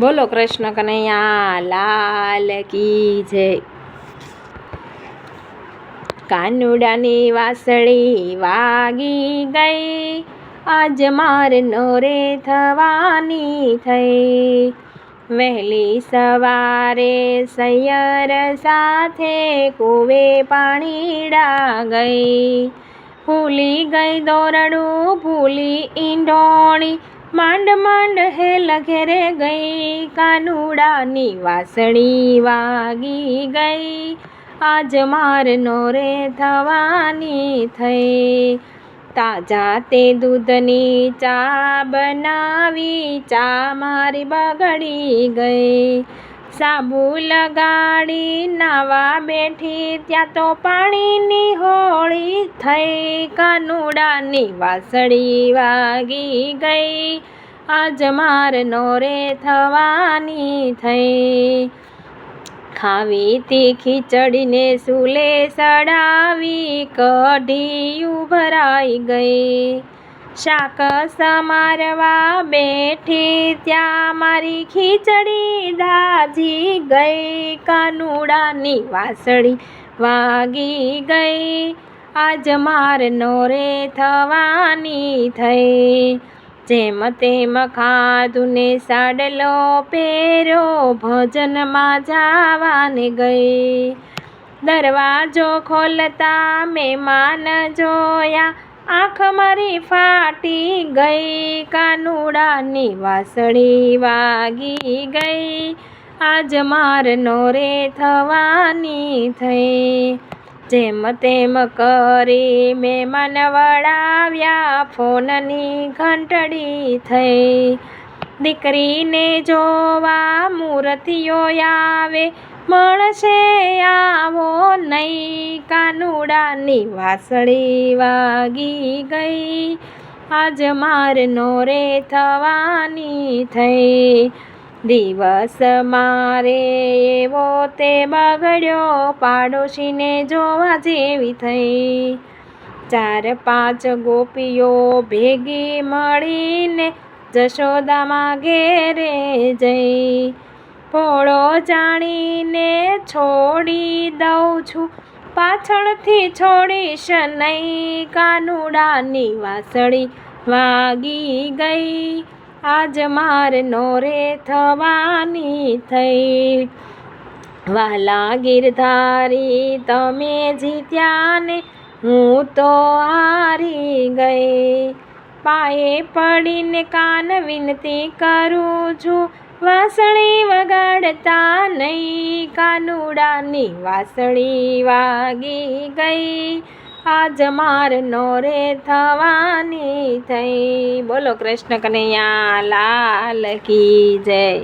બોલો કૃષ્ણ કનૈયા, લાલ કી જય. કાનુડાની વાસળી વાગી ગઈ, આજ માર નોરે થવાની થઈ. વહેલી સવારે સૈયર સાથે કુવે પાણીડા ગઈ ભૂલી ગઈ દોરડું, ભૂલી ઈંડોણી માંડ માંડ હેલ ઘેરે ગઈ કાનુડાની વાસણી વાગી ગઈ. આજ માર નોરે થવાની થઈ. તાજા તે દૂધની ચા બનાવી, ચા મારી બગડી ગઈ. સાબુ લગાડી નાવા બેઠી, ત્યાં તો પાણીની હોળી થઈ. કાનુડાની વાસળી વાગી ગઈ. આજ માર નોરે થવાની થઈ. ખાવી તીખી ખીચડીને સુલે સડાવી કઢી ઉભરાઈ ગઈ. શાક સમારવા બેઠી ત્યાં મારી ખીચડી દાજી ગઈ. કાનુડાની વાસળી વાગી ગઈ. આજ માર નોરે થવાની થઈ. જેમ તેમ ખાધું ને સાડલો પહેરો ભજનમાં જાવાને ગઈ. દરવાજો ખોલતા મહેમાન જોયા. આંખ મારી ફાટી ગઈ કાનુડાની વાસળી વાગી ગઈ. આજ માર નોરે થવાની થઈ. જેમ તેમ કરી મહેમાન વળાવ્યા, ફોનની ઘંટડી થઈ. દીકરીને જોવા મૂર્તિઓ આવે મળશે આવો નહીં કાનુડાની વાસળી વાગી ગઈ. આજ માર નોરે થવાની થઈ. દિવસ મારે એવો તે બગડ્યો પાડોશીને જોવા જેવી થઈ. ચાર પાંચ ગોપીઓ ભેગી મળીને જશોદામાં ઘેરે જઈ. ભોળો જાણીને છોડી દઉં છું. પાછળથી છોડીશ નહીં કાનુડાની વાસળી વાગી ગઈ. આજ માર નોરે થવાની થઈ. વાલા ગીરધારી તમે જીત્યા ને હું તો હારી ગઈ. પાયે પડીને કાન વિનતી કરું છું વાસળી વગાડતા નહીં. કાનુડાની વાસણી વાગી ગઈ. આજ માર નોરે થવાની થઈ. બોલો કૃષ્ણ કનૈયા, લાલ કી જય.